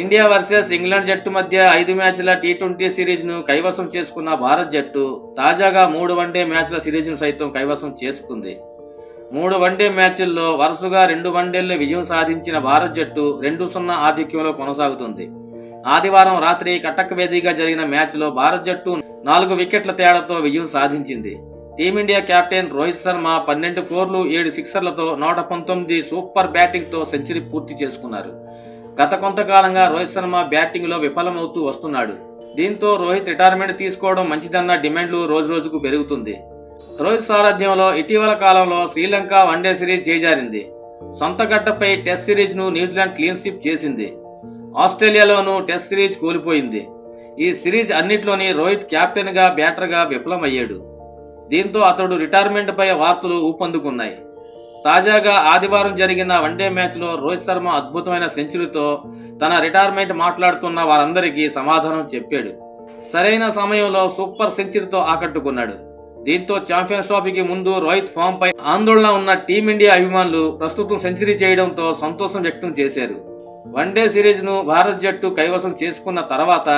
India versus England జట్టు మధ్య ఐదు మ్యాచ్ల టీ ట్వంటీ సిరీస్ను కైవసం చేసుకున్న భారత్ జట్టు తాజాగా మూడు వన్డే మ్యాచ్ల సిరీస్ను సైతం కైవసం చేసుకుంది. మూడు వన్డే మ్యాచ్ల్లో వరుసగా రెండు వన్డేల్లో విజయం సాధించిన భారత్ జట్టు రెండు సున్నా ఆధిక్యంలో కొనసాగుతుంది. ఆదివారం రాత్రి కటక్ వేదికగా జరిగిన మ్యాచ్లో భారత్ జట్టు నాలుగు వికెట్ల తేడాతో విజయం సాధించింది. టీమిండియా కెప్టెన్ రోహిత్ శర్మ పన్నెండు ఫోర్లు ఏడు సిక్సర్లతో నూట పంతొమ్మిది సూపర్ బ్యాటింగ్తో సెంచరీ పూర్తి చేసుకున్నారు. గత కొంతకాలంగా రోహిత్ శర్మ బ్యాటింగ్లో విఫలమవుతూ వస్తున్నాడు. దీంతో రోహిత్ రిటైర్మెంట్ తీసుకోవడం మంచిదన్న డిమాండ్లు రోజు రోజుకు పెరుగుతుంది. రోహిత్ సారథ్యంలో ఇటీవల కాలంలో శ్రీలంక వన్డే సిరీస్ చేజారింది. సొంత గడ్డపై టెస్ట్ సిరీస్ను న్యూజిలాండ్ క్లీన్ స్వీప్ చేసింది. ఆస్ట్రేలియాలోనూ టెస్ట్ సిరీస్ కోల్పోయింది. ఈ సిరీస్ అన్నిట్లోని రోహిత్ కెప్టెన్గా బ్యాటర్గా విఫలమయ్యాడు. దీంతో అతడు రిటైర్మెంట్పై వార్తలు ఊపందుకున్నాయి. తాజాగా ఆదివారం జరిగిన వన్డే మ్యాచ్లో రోహిత్ శర్మ అద్భుతమైన సెంచరీతో తన రిటైర్మెంట్ మాట్లాడుతున్న వారందరికీ సమాధానం చెప్పాడు. సరైన సమయంలో సూపర్ సెంచరీతో ఆకట్టుకున్నాడు. దీంతో ఛాంపియన్స్ ట్రోఫీకి ముందు రోహిత్ ఫామ్ పై ఆందోళన ఉన్న టీమిండియా అభిమానులు ప్రస్తుతం సెంచరీ చేయడంతో సంతోషం వ్యక్తం చేశారు. వన్డే సిరీస్ను భారత్ జట్టు కైవసం చేసుకున్న తర్వాత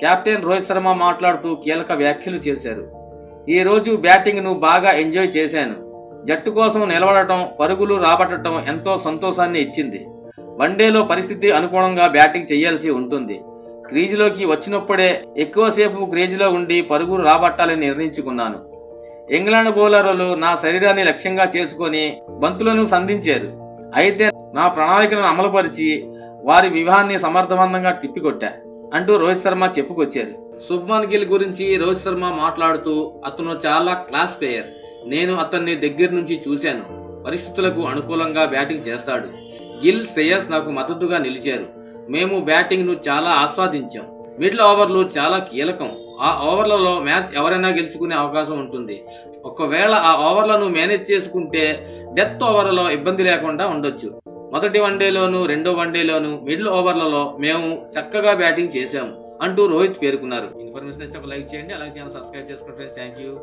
కెప్టెన్ రోహిత్ శర్మ మాట్లాడుతూ కీలక వ్యాఖ్యలు చేశారు. ఈ రోజు బ్యాటింగ్ను బాగా ఎంజాయ్ చేశాను. జట్టు కోసం నిలబడటం పరుగులు రాబట్టడం ఎంతో సంతోషాన్ని ఇచ్చింది. వన్డేలో పరిస్థితి అనుగుణంగా బ్యాటింగ్ చేయాల్సి ఉంటుంది. క్రీజులోకి వచ్చినప్పుడే ఎక్కువసేపు క్రీజులో ఉండి పరుగులు రాబట్టాలని నిర్ణయించుకున్నాను. ఇంగ్లాండ్ బౌలర్లు నా శరీరాన్ని లక్ష్యంగా చేసుకొని బంతులను సంధించారు. అయితే నా ప్రణాళికను అమలుపరిచి వారి వ్యూహాన్ని సమర్థవంతంగా తిప్పికొట్టా అంటూ రోహిత్ శర్మ చెప్పుకొచ్చారు. శుభ్మన్ గిల్ గురించి రోహిత్ శర్మ మాట్లాడుతూ అతను చాలా క్లాస్ ప్లేయర్. నేను అతన్ని దగ్గర నుంచి చూశాను. పరిస్థితులకు అనుకూలంగా బ్యాటింగ్ చేస్తాడు. గిల్ శ్రేయస్ నాకు మద్దతుగా నిలిచారు. మేము బ్యాటింగ్ను చాలా ఆస్వాదించాం. మిడిల్ ఓవర్లు చాలా కీలకం. ఆ ఓవర్లలో మ్యాచ్ ఎవరైనా గెలుచుకునే అవకాశం ఉంటుంది. ఒకవేళ ఆ ఓవర్లను మేనేజ్ చేసుకుంటే డెత్ ఓవర్లలో ఇబ్బంది లేకుండా ఉండొచ్చు. మొదటి వన్డేలోను రెండో వన్డేలోను మిడిల్ ఓవర్లలో మేము చక్కగా బ్యాటింగ్ చేశాము అంటూ రోహిత్ పేర్కొన్నారు. ఇన్ఫర్మేషన్ ఇస్తే ఒక లైక్ చేయండి. అలాగే ఛానల్ సబ్స్క్రైబ్ చేసుకుంటే థ్యాంక్ యూ